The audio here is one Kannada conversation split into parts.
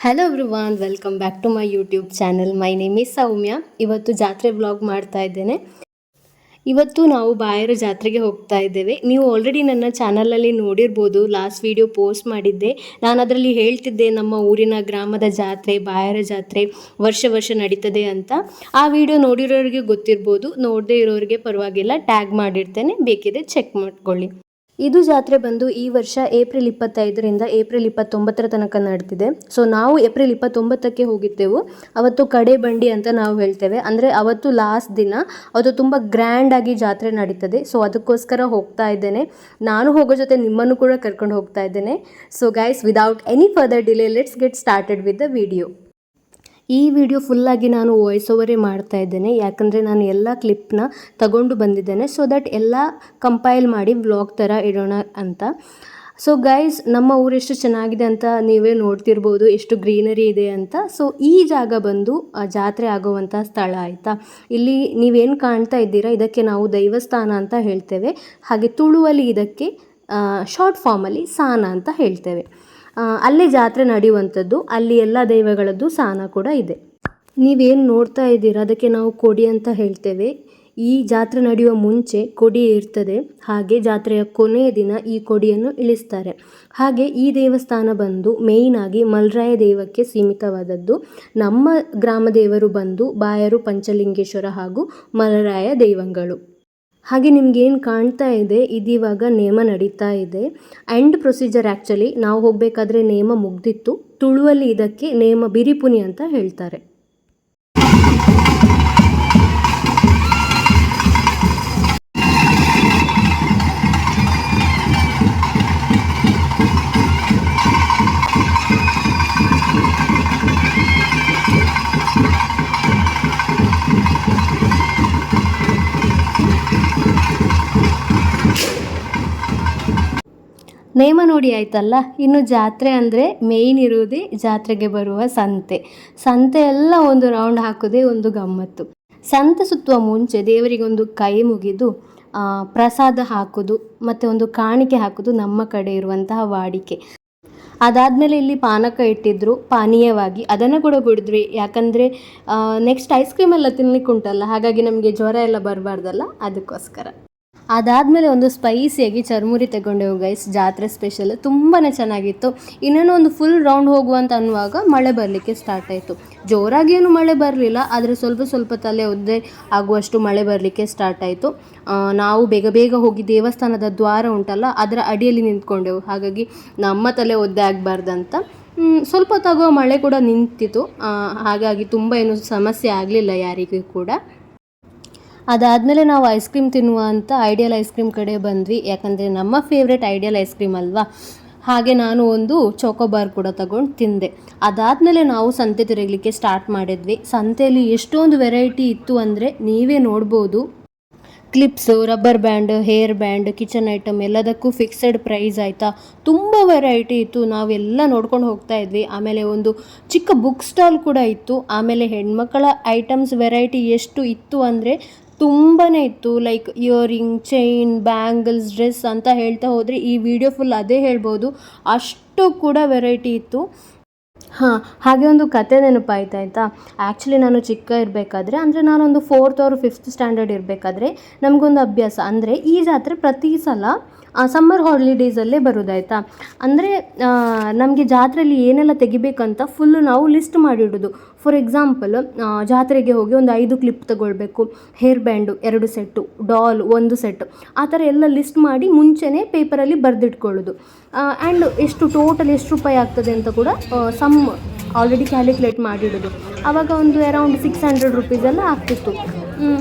Hello everyone welcome back to my YouTube channel my name is Soumya ಇವತ್ತು ಜಾತ್ರೆ ಬ್ಲಾಗ್ ಮಾಡ್ತಾ ಇದ್ದೇನೆ. ಇವತ್ತು ನಾವು ಬಾಯರ ಜಾತ್ರೆಗೆ ಹೋಗ್ತಾ ಇದ್ದೇವೆ. ನೀವು ಆಲ್ರೆಡಿ ನನ್ನ ಚಾನಲಲ್ಲಿ ನೋಡಿರ್ಬೋದು ಲಾಸ್ಟ್ ವಿಡಿಯೋ ಪೋಸ್ಟ್ ಮಾಡಿದ್ದೆ. ನಾನು ಅದರಲ್ಲಿ ಹೇಳ್ತಿದ್ದೆ, ನಮ್ಮ ಊರಿನ ಗ್ರಾಮದ ಜಾತ್ರೆ, ಬಾಯರ ಜಾತ್ರೆ ವರ್ಷ ವರ್ಷ ನಡೀತದೆ ಅಂತ. ಆ ವಿಡಿಯೋ ನೋಡಿರೋರಿಗೆ ಗೊತ್ತಿರ್ಬೋದು, ನೋಡದೇ ಇರೋರಿಗೆ ಪರವಾಗಿಲ್ಲ ಟ್ಯಾಗ್ ಮಾಡಿರ್ತೇನೆ. ಬೇಕಿದೆ ಚೆಕ್ ಮಾಡ್ಕೊಳ್ಳಿ. ಇದು ಜಾತ್ರೆ ಬಂದು ಈ ವರ್ಷ ಏಪ್ರಿಲ್ ಇಪ್ಪತ್ತೈದರಿಂದ ಏಪ್ರಿಲ್ ಇಪ್ಪತ್ತೊಂಬತ್ತರ ತನಕ ನಡೆದಿದೆ ಸೊ ನಾವು ಏಪ್ರಿಲ್ ಇಪ್ಪತ್ತೊಂಬತ್ತಕ್ಕೆ ಹೋಗಿದ್ದೆವು. ಅವತ್ತು ಕಡೆ ಬಂಡಿ ಅಂತ ನಾವು ಹೇಳ್ತೇವೆ. ಅಂದರೆ ಅವತ್ತು ಲಾಸ್ಟ್ ದಿನ ಅವತ್ತು ತುಂಬ ಗ್ರ್ಯಾಂಡಾಗಿ ಜಾತ್ರೆ ನಡೀತದೆ. ಸೊ ಅದಕ್ಕೋಸ್ಕರ ಹೋಗ್ತಾ ಇದ್ದೇನೆ. ನಾನು ಹೋಗೋ ಜೊತೆ ನಿಮ್ಮನ್ನು ಕೂಡ ಕರ್ಕೊಂಡು ಹೋಗ್ತಾ ಇದ್ದೇನೆ. So guys without any further delay let's get started with the video ಈ ವಿಡಿಯೋ ಫುಲ್ಲಾಗಿ ನಾನು ವಾಯ್ಸ್ ಓವರೇ ಮಾಡ್ತಾ ಇದ್ದೇನೆ. ಯಾಕಂದರೆ ನಾನು ಎಲ್ಲ ಕ್ಲಿಪ್ನ ತಗೊಂಡು ಬಂದಿದ್ದೇನೆ. ಸೊ ದಟ್ ಎಲ್ಲ ಕಂಪೈಲ್ ಮಾಡಿ ವ್ಲಾಗ್ ಥರ ಇಡೋಣ ಅಂತ. ಸೊ ಗೈಸ್ ನಮ್ಮ ಊರೆಷ್ಟು ಚೆನ್ನಾಗಿದೆ ಅಂತ ನೀವೇ ನೋಡ್ತಿರ್ಬೋದು. ಎಷ್ಟು ಗ್ರೀನರಿ ಇದೆ ಅಂತ. ಸೊ ಈ ಜಾಗ ಬಂದು ಜಾತ್ರೆ ಆಗುವಂಥ ಸ್ಥಳ ಆಯಿತಾ? ಇಲ್ಲಿ ನೀವೇನು ಕಾಣ್ತಾ ಇದ್ದೀರಾ? ಇದಕ್ಕೆ ನಾವು ದೈವಸ್ಥಾನ ಅಂತ ಹೇಳ್ತೇವೆ. ಹಾಗೆ ತುಳುವಲ್ಲಿ ಇದಕ್ಕೆ ಶಾರ್ಟ್ ಫಾರ್ಮಲ್ಲಿ ಸಾನ ಅಂತ ಹೇಳ್ತೇವೆ. ಅಲ್ಲೇ ಜಾತ್ರೆ ನಡೆಯುವಂಥದ್ದು, ಅಲ್ಲಿ ಎಲ್ಲ ದೈವಗಳದ್ದು ಸ್ಥಾನ ಕೂಡ ಇದೆ. ನೀವೇನು ನೋಡ್ತಾ ಇದ್ದೀರಾ? ಅದಕ್ಕೆ ನಾವು ಕೊಡಿ ಅಂತ ಹೇಳ್ತೇವೆ. ಈ ಜಾತ್ರೆ ನಡೆಯುವ ಮುಂಚೆ ಕೊಡಿ ಇರ್ತದೆ. ಹಾಗೆ ಜಾತ್ರೆಯ ಕೊನೆಯ ದಿನ ಈ ಕೊಡಿಯನ್ನು ಇಳಿಸ್ತಾರೆ. ಹಾಗೆ ಈ ದೇವಸ್ಥಾನ ಬಂದು ಮೇಯ್ನ್ ಆಗಿ ಮಲ್ರಾಯ ದೇವಕ್ಕೆ ಸೀಮಿತವಾದದ್ದು. ನಮ್ಮ ಗ್ರಾಮ ದೇವರು ಬಂದು ಬಾಯರು, ಪಂಚಲಿಂಗೇಶ್ವರ ಹಾಗೂ ಮಲರಾಯ ದೈವಗಳು. ಹಾಗೆ ನಿಮ್ಗೆ ಏನು ಕಾಣ್ತಾ ಇದೆ, ಇದಿವಾಗ ನೇಮ ನಡೀತಾ ಇದೆ. ಆ್ಯಂಡ್ ಪ್ರೊಸೀಜರ್ ಆ್ಯಕ್ಚುಲಿ ನಾವು ಹೋಗಬೇಕಾದ್ರೆ ನೇಮ ಮುಗ್ದಿತ್ತು. ತುಳುವಲ್ಲಿ ಇದಕ್ಕೆ ನೇಮ ಬಿರಿಪುನಿ ಅಂತ ಹೇಳ್ತಾರೆ. ನೇಮ ನೋಡಿ ಆಯ್ತಲ್ಲ? ಇನ್ನು ಜಾತ್ರೆ ಅಂದರೆ ಮೇಯ್ನ್ ಇರುವುದೇ ಜಾತ್ರೆಗೆ ಬರುವ ಸಂತೆ. ಸಂತೆ ಎಲ್ಲ ಒಂದು ರೌಂಡ್ ಹಾಕೋದೇ ಒಂದು ಗಮ್ಮತ್ತು. ಸಂತೆ ಸುತ್ತುವ ಮುಂಚೆ ದೇವರಿಗೊಂದು ಕೈ ಮುಗಿದು ಪ್ರಸಾದ ಹಾಕೋದು ಮತ್ತು ಒಂದು ಕಾಣಿಕೆ ಹಾಕೋದು ನಮ್ಮ ಕಡೆ ಇರುವಂತಹ ವಾಡಿಕೆ. ಅದಾದಮೇಲೆ ಇಲ್ಲಿ ಪಾನಕ ಇಟ್ಟಿದ್ರು ಪಾನೀಯವಾಗಿ. ಅದನ್ನು ಕೂಡ ಕುಡಿದ್ವಿ ಯಾಕಂದರೆ ನೆಕ್ಸ್ಟ್ ಐಸ್ ಕ್ರೀಮ್ ಎಲ್ಲ ತಿನ್ಲಿಕ್ಕೆ ಉಂಟಲ್ಲ ಹಾಗಾಗಿ ನಮಗೆ ಜ್ವರ ಎಲ್ಲ ಬರಬಾರ್ದಲ್ಲ? ಅದಕ್ಕೋಸ್ಕರ. ಅದಾದಮೇಲೆ ಒಂದು ಸ್ಪೈಸಿಯಾಗಿ ಚರ್ಮುರಿ ತಗೊಂಡೆವು ಗೈಸ್ ಜಾತ್ರೆ ಸ್ಪೆಷಲ್ ತುಂಬಾ ಚೆನ್ನಾಗಿತ್ತು. ಇನ್ನೇನು ಒಂದು ಫುಲ್ ರೌಂಡ್ ಹೋಗುವಂತ ಅನ್ನುವಾಗ ಮಳೆ ಬರಲಿಕ್ಕೆ ಸ್ಟಾರ್ಟ್ ಆಯಿತು. ಜೋರಾಗಿ ಏನು ಮಳೆ ಬರಲಿಲ್ಲ, ಆದರೆ ಸ್ವಲ್ಪ ಸ್ವಲ್ಪ ತಲೆ ಒದ್ದೆ ಆಗುವಷ್ಟು ಮಳೆ ಬರಲಿಕ್ಕೆ ಸ್ಟಾರ್ಟ್ ಆಯಿತು. ನಾವು ಬೇಗ ಬೇಗ ಹೋಗಿ ದೇವಸ್ಥಾನದ ದ್ವಾರ ಉಂಟಲ್ಲ, ಅದರ ಅಡಿಯಲ್ಲಿ ನಿಂತ್ಕೊಂಡೆವು. ಹಾಗಾಗಿ ನಮ್ಮ ತಲೆ ಒದ್ದೆ ಆಗಬಾರ್ದಂತ ಸ್ವಲ್ಪ ತಗೋ ಮಳೆ ಕೂಡ ನಿಂತಿತು ಹಾಗಾಗಿ ತುಂಬ ಏನು ಸಮಸ್ಯೆ ಆಗಲಿಲ್ಲ ಯಾರಿಗೂ ಕೂಡ. ಅದಾದಮೇಲೆ ನಾವು ಐಸ್ ಕ್ರೀಮ್ ತಿನ್ನುವ ಅಂತ ಐಡಿಯಲ್ ಐಸ್ ಕ್ರೀಮ್ ಕಡೆ ಬಂದ್ವಿ. ಯಾಕಂದರೆ ನಮ್ಮ ಫೇವ್ರೆಟ್ ಐಡಿಯಲ್ ಐಸ್ ಕ್ರೀಮ್ ಅಲ್ವಾ? ಹಾಗೆ ನಾನು ಒಂದು ಚೋಕೋಬಾರ್ ಕೂಡ ತಗೊಂಡು ತಿಂದೆ. ಅದಾದಮೇಲೆ ನಾವು ಸಂತೆ ತಿರುಗಲಿಕ್ಕೆ ಸ್ಟಾರ್ಟ್ ಮಾಡಿದ್ವಿ. ಸಂತೆಯಲ್ಲಿ ಎಷ್ಟೊಂದು ವೆರೈಟಿ ಇತ್ತು ಅಂದರೆ ನೀವೇ ನೋಡ್ಬೋದು. Clips rubber band hair band kitchen item ಎಲ್ಲದಕ್ಕೂ ಫಿಕ್ಸೆಡ್ ಪ್ರೈಸ್ ಆಯಿತಾ? ತುಂಬ ವೆರೈಟಿ ಇತ್ತು. ನಾವೆಲ್ಲ ನೋಡ್ಕೊಂಡು ಹೋಗ್ತಾ ಇದ್ವಿ. ಆಮೇಲೆ ಒಂದು ಚಿಕ್ಕ ಬುಕ್ ಸ್ಟಾಲ್ ಕೂಡ ಇತ್ತು. ಆಮೇಲೆ ಹೆಣ್ಮಕ್ಕಳ ಐಟಮ್ಸ್ ವೆರೈಟಿ ಎಷ್ಟು ಇತ್ತು ಅಂದರೆ ತುಂಬಾ ಇತ್ತು like earring chain bangles dress ಅಂತ ಹೇಳ್ತಾ ಹೋದರೆ ಈ ವಿಡಿಯೋ ಫುಲ್ ಅದೇ ಹೇಳ್ಬೋದು. ಅಷ್ಟು ಕೂಡ ವೆರೈಟಿ ಇತ್ತು. ಹಾಂ, ಹಾಗೆ ಒಂದು ಕತೆ ನೆನಪಾಯ್ತು ಆಯಿತಾ? ಆ್ಯಕ್ಚುಲಿ ನಾನು ಚಿಕ್ಕ ಇರಬೇಕಾದ್ರೆ, ಅಂದರೆ ನಾನೊಂದು ಫೋರ್ತ್ ಅವರು ಫಿಫ್ತ್ ಸ್ಟ್ಯಾಂಡರ್ಡ್ ಇರಬೇಕಾದ್ರೆ ನಮಗೊಂದು ಅಭ್ಯಾಸ. ಅಂದರೆ ಈ ಜಾತ್ರೆ ಪ್ರತಿ ಸಲ ಸಮ್ಮರ್ ಹಾಲಿಡೇಸಲ್ಲೇ ಬರೋದಾಯ್ತಾ? ಅಂದರೆ ನಮಗೆ ಜಾತ್ರೆಯಲ್ಲಿ ಏನೆಲ್ಲ ತೆಗಿಬೇಕಂತ ಫುಲ್ಲು ನಾವು ಲಿಸ್ಟ್ ಮಾಡಿಡೋದು. ಫಾರ್ ಎಕ್ಸಾಂಪಲ್ ಜಾತ್ರೆಗೆ ಹೋಗಿ ಒಂದು ಐದು ಕ್ಲಿಪ್ ತಗೊಳ್ಬೇಕು. ಹೇರ್ ಬ್ಯಾಂಡು ಎರಡು ಸೆಟ್ಟು ಡಾಲ್ ಒಂದು ಸೆಟ್ ಆ ಥರ ಎಲ್ಲ ಲಿಸ್ಟ್ ಮಾಡಿ ಮುಂಚೆನೇ ಪೇಪರಲ್ಲಿ ಬರೆದಿಟ್ಕೊಳ್ಳೋದು. ಆ್ಯಂಡ್ ಎಷ್ಟು ಟೋಟಲ್ ಎಷ್ಟು ರೂಪಾಯಿ ಆಗ್ತದೆ ಅಂತ ಕೂಡ ಸಮ್ ಆಲ್ರೆಡಿ ಕ್ಯಾಲ್ಕುಲೇಟ್ ಮಾಡಿಡೋದು. ಆವಾಗ ಒಂದು ಅರೌಂಡ್ ಸಿಕ್ಸ್ ಹಂಡ್ರೆಡ್ ರುಪೀಸ್ ಎಲ್ಲ ಆಗ್ತಿತ್ತು.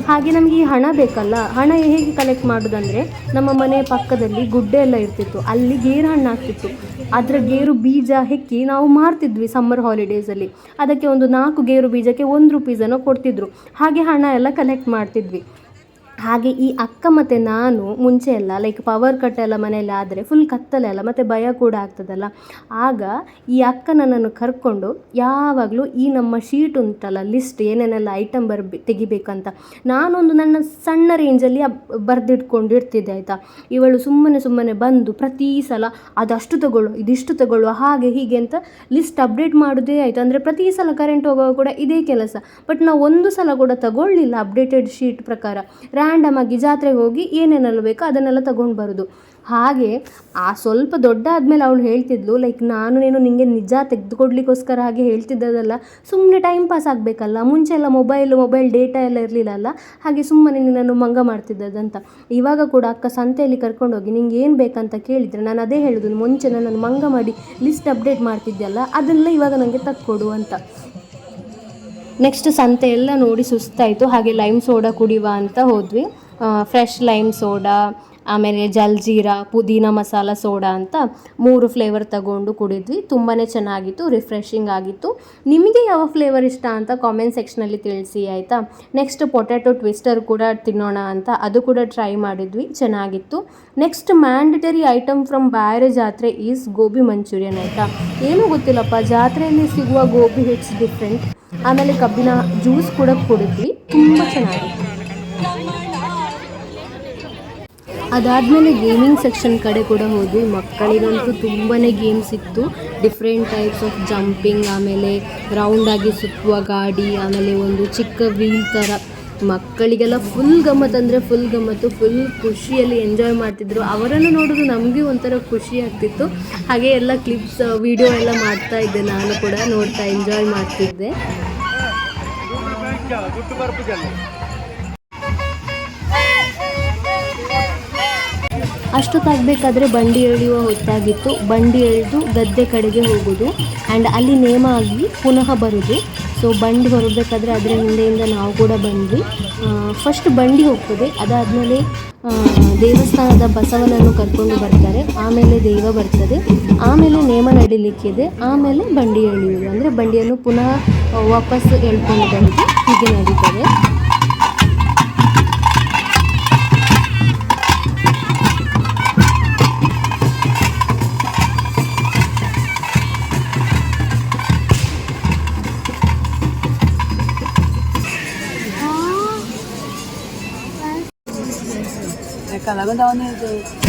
ಹಾಗೆ ನಮಗೆ ಈ ಹಣ ಬೇಕಲ್ಲ? ಹಣ ಹೇಗೆ ಕಲೆಕ್ಟ್ ಮಾಡೋದಂದರೆ ನಮ್ಮ ಮನೆ ಪಕ್ಕದಲ್ಲಿ ಗುಡ್ಡೆ ಎಲ್ಲ ಇರ್ತಿತ್ತು. ಅಲ್ಲಿ ಗೇರು ಹಣ್ಣು ಆಗ್ತಿತ್ತು. ಅದರ ಗೇರು ಬೀಜ ಹೆಕ್ಕಿ ನಾವು ಮಾರ್ತಿದ್ವಿ ಸಮ್ಮರ್ ಹಾಲಿಡೇಸಲ್ಲಿ ಅದಕ್ಕೆ ಒಂದು ನಾಲ್ಕು ಗೇರು ಬೀಜಕ್ಕೆ ಒಂದು ರುಪೀಸನ್ನು ಕೊಡ್ತಿದ್ರು. ಹಾಗೆ ಹಣ ಎಲ್ಲ ಕಲೆಕ್ಟ್ ಮಾಡ್ತಿದ್ವಿ. ಹಾಗೆ ಈ ಅಕ್ಕ ಮತ್ತು ನಾನು ಮುಂಚೆ ಎಲ್ಲ ಲೈಕ್ ಪವರ್ ಕಟ್ ಎಲ್ಲ ಮನೆಯಲ್ಲಿ ಆದರೆ ಫುಲ್ ಕತ್ತಲೆ ಅಲ್ಲ ಮತ್ತು ಭಯ ಕೂಡ ಆಗ್ತದಲ್ಲ. ಆಗ ಈ ಅಕ್ಕ ನನ್ನನ್ನು ಕರ್ಕೊಂಡು ಯಾವಾಗಲೂ ಈ ನಮ್ಮ ಶೀಟ್ ಉಂಟಲ್ಲ ಲಿಸ್ಟ್ ಏನೇನೆಲ್ಲ ಐಟಮ್ ಬರ್ಬೇ ತೆಗಿಬೇಕಂತ ನಾನೊಂದು ನನ್ನ ಸಣ್ಣ ರೇಂಜಲ್ಲಿ ಬರೆದಿಟ್ಕೊಂಡು ಇರ್ತಿದ್ದೆ, ಆಯಿತಾ? ಇವಳು ಸುಮ್ಮನೆ ಸುಮ್ಮನೆ ಬಂದು ಪ್ರತಿ ಸಲ, ಅದಷ್ಟು ತಗೊಳ್ಳು, ಇದಿಷ್ಟು ತಗೊಳ್ಳು, ಹಾಗೆ ಹೀಗೆ ಅಂತ ಲಿಸ್ಟ್ ಅಪ್ಡೇಟ್ ಮಾಡೋದೇ ಆಯಿತು. ಅಂದರೆ ಪ್ರತಿ ಸಲ ಕರೆಂಟ್ ಹೋಗುವಾಗ ಕೂಡ ಇದೇ ಕೆಲಸ. ಬಟ್ ನಾವು ಒಂದು ಸಲ ಕೂಡ ತಗೊಳ್ಳಿಲ್ಲ ಅಪ್ಡೇಟೆಡ್ ಶೀಟ್ ಪ್ರಕಾರ. ರ್ಯಾಂಡಮ್ ಆಗಿ ಜಾತ್ರೆಗೆ ಹೋಗಿ ಏನೇನೆಲ್ಲ ಬೇಕೋ ಅದನ್ನೆಲ್ಲ ತಗೊಂಡು ಬರೋದು. ಹಾಗೆ ಆ ಸ್ವಲ್ಪ ದೊಡ್ಡ ಆದಮೇಲೆ ಅವಳು ಹೇಳ್ತಿದ್ಲು ಲೈಕ್ ನಾನು ನೀನು ನಿನಗೆ ನಿಜ ತೆಗೆದುಕೊಡ್ಲಿಕ್ಕೋಸ್ಕರ ಹಾಗೆ ಹೇಳ್ತಿದ್ದದಲ್ಲ ಸುಮ್ಮನೆ ಟೈಮ್ ಪಾಸ್ ಆಗಬೇಕಲ್ಲ, ಮುಂಚೆ ಎಲ್ಲ ಮೊಬೈಲ್ ಮೊಬೈಲ್ ಡೇಟಾ ಎಲ್ಲ ಇರಲಿಲ್ಲಲ್ಲ ಹಾಗೆ ಸುಮ್ಮನೆ ನಿನ್ನನ್ನು ಮಂಗ ಮಾಡ್ತಿದ್ದದಂತ. ಇವಾಗ ಕೂಡ ಅಕ್ಕ ಸಂತೆಯಲ್ಲಿ ಕರ್ಕೊಂಡೋಗಿ ನಿಂಗೆ ಏನು ಬೇಕಂತ ಕೇಳಿದರೆ ನಾನು ಅದೇ ಹೇಳೋದು, ಮುಂಚೆ ನನ್ನನ್ನು ಮಂಗ ಮಾಡಿ ಲಿಸ್ಟ್ ಅಪ್ಡೇಟ್ ಮಾಡ್ತಿದ್ದೆಲ್ಲ ಅದನ್ನೆಲ್ಲ ಇವಾಗ ನನಗೆ ತಕ್ಕೊಡು ಅಂತ. ನೆಕ್ಸ್ಟ್ ಸಂತೆ ಎಲ್ಲ ನೋಡಿ ಸುಸ್ತಾಯಿತು. ಹಾಗೆ ಲೈಮ್ ಸೋಡಾ ಕುಡಿಯುವ ಅಂತ ಹೋದ್ವಿ. ಫ್ರೆಶ್ ಲೈಮ್ ಸೋಡಾ ಆಮೇಲೆ ಜಲ್ಜೀರಾ ಪುದೀನ ಮಸಾಲ ಸೋಡಾ ಅಂತ ಮೂರು ಫ್ಲೇವರ್ ತಗೊಂಡು ಕುಡಿದ್ವಿ. ತುಂಬಾ ಚೆನ್ನಾಗಿತ್ತು ರಿಫ್ರೆಶಿಂಗ್ ಆಗಿತ್ತು. ನಿಮಗೆ ಯಾವ ಫ್ಲೇವರ್ ಇಷ್ಟ ಅಂತ ಕಾಮೆಂಟ್ ಸೆಕ್ಷನಲ್ಲಿ ತಿಳಿಸಿ, ಆಯಿತಾ? ನೆಕ್ಸ್ಟ್ ಪೊಟ್ಯಾಟೊ ಟ್ವಿಸ್ಟರ್ ಕೂಡ ತಿನ್ನೋಣ ಅಂತ ಅದು ಕೂಡ ಟ್ರೈ ಮಾಡಿದ್ವಿ. ಚೆನ್ನಾಗಿತ್ತು. ನೆಕ್ಸ್ಟ್ ಮ್ಯಾಂಡಟರಿ ಐಟಮ್ ಫ್ರಮ್ ಬೇರೆ ಜಾತ್ರೆ ಈಸ್ ಗೋಬಿ ಮಂಚೂರಿಯನ್, ಆಯಿತಾ? ಏನೂ ಗೊತ್ತಿಲ್ಲಪ್ಪ, ಜಾತ್ರೆಯಲ್ಲಿ ಸಿಗುವ ಗೋಬಿ ಹಿಟ್ಸ್ ಡಿಫ್ರೆಂಟ್ ಆಮೇಲೆ ಕಬ್ಬಿನ ಜ್ಯೂಸ್ ಕೂಡ ಕುಡಿದ್ವಿ. ತುಂಬ ಚೆನ್ನಾಗಿತ್ತು. ಅದಾದಮೇಲೆ ಗೇಮಿಂಗ್ ಸೆಕ್ಷನ್ ಕಡೆ ಕೂಡ ಹೋದ್ವಿ. ಮಕ್ಕಳಿಗಂತೂ ತುಂಬಾ ಗೇಮ್ಸ್ ಇತ್ತು. ಡಿಫ್ರೆಂಟ್ ಟೈಪ್ಸ್ ಆಫ್ ಜಂಪಿಂಗ್ ಆಮೇಲೆ ರೌಂಡಾಗಿ ಸುತ್ತುವ ಗಾಡಿ, ಆಮೇಲೆ ಒಂದು ಚಿಕ್ಕ ವೀಲ್ ಥರ ಮಕ್ಕಳಿಗೆಲ್ಲ ಫುಲ್ ಗಮ್ಮತ್ತು ಅಂದರೆ ಫುಲ್ ಗಮ್ಮತ್ತು ಫುಲ್ ಖುಷಿಯಲ್ಲಿ ಎಂಜಾಯ್ ಮಾಡ್ತಿದ್ರು. ಅವರನ್ನು ನೋಡೋದು ನಮಗೆ ಒಂಥರ ಖುಷಿ ಆಗ್ತಿತ್ತು. ಹಾಗೆ ಎಲ್ಲ ಕ್ಲಿಪ್ಸ್ ವಿಡಿಯೋ ಎಲ್ಲ ಮಾಡ್ತಾ ಇದ್ದೆ. ನಾನು ಕೂಡ ನೋಡ್ತಾ ಎಂಜಾಯ್ ಮಾಡ್ತಿದ್ದೆ. ಅಷ್ಟೊತ್ತಾಗಬೇಕಾದ್ರೆ ಬಂಡಿ ಎಳೆಯುವ ಹೊತ್ತಾಗಿತ್ತು. ಬಂಡಿ ಎಳೆದು ಗದ್ದೆ ಕಡೆಗೆ ಹೋಗೋದು. ಆ್ಯಂಡ್ ಅಲ್ಲಿ ನೇಮ ಆಗಿ ಪುನಃ ಬರೋದು. ಸೊ ಬಂಡಿ ಹೊರಬೇಕಾದ್ರೆ ಅದರ ಹಿಂದೆಯಿಂದ ನಾವು ಕೂಡ ಬಂದ್ವಿ. ಫಸ್ಟ್ ಬಂಡಿ ಹೋಗ್ತದೆ. ಅದಾದಮೇಲೆ ದೇವಸ್ಥಾನದ ಬಸವನನ್ನು ಕರ್ಕೊಂಡು ಬರ್ತಾರೆ. ಆಮೇಲೆ ದೈವ ಬರ್ತದೆ. ಆಮೇಲೆ ನೇಮ ನಡಿಲಿಕ್ಕಿದೆ. ಆಮೇಲೆ ಬಂಡಿ ಎಳೆಯುವುದು. ಅಂದರೆ ಬಂಡಿಯನ್ನು ಪುನಃ ವಾಪಸ್ ಎಳ್ಕೊಂಡು ಹೀಗೆ ನಡೀತದೆ Kalaban daw na ito.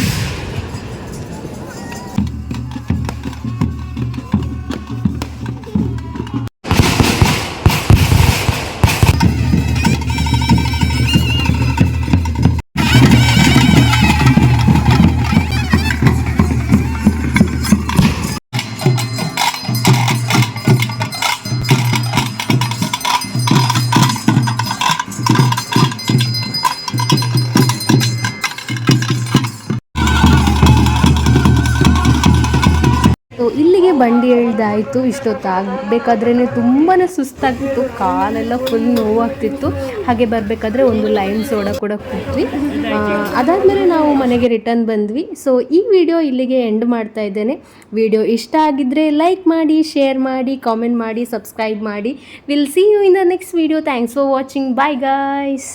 ಬಂಡಿ ಎಳ್ದಾಯಿತು ಇಷ್ಟೊತ್ತಾಗಬೇಕಾದ್ರೇ ತುಂಬಾ ಸುಸ್ತಾಗ್ತಿತ್ತು, ಕಾಲೆಲ್ಲ ಫುಲ್ ನೋವಾಗ್ತಿತ್ತು. ಹಾಗೆ ಬರಬೇಕಾದ್ರೆ ಒಂದು ಲೈನ್ ಸೋಡಾ ಕೂಡ ಕೂತ್ವಿ ಅದಾದಮೇಲೆ ನಾವು ಮನೆಗೆ ರಿಟರ್ನ್ ಬಂದ್ವಿ. ಸೊ ಈ ವಿಡಿಯೋ ಇಲ್ಲಿಗೆ ಎಂಡ್ ಮಾಡ್ತಾ ಇದ್ದೇನೆ. ವಿಡಿಯೋ ಇಷ್ಟ ಆಗಿದ್ದರೆ ಲೈಕ್ ಮಾಡಿ ಶೇರ್ ಮಾಡಿ ಕಾಮೆಂಟ್ ಮಾಡಿ ಸಬ್ಸ್ಕ್ರೈಬ್ ಮಾಡಿ. Will see you in the next video thanks for watching bye guys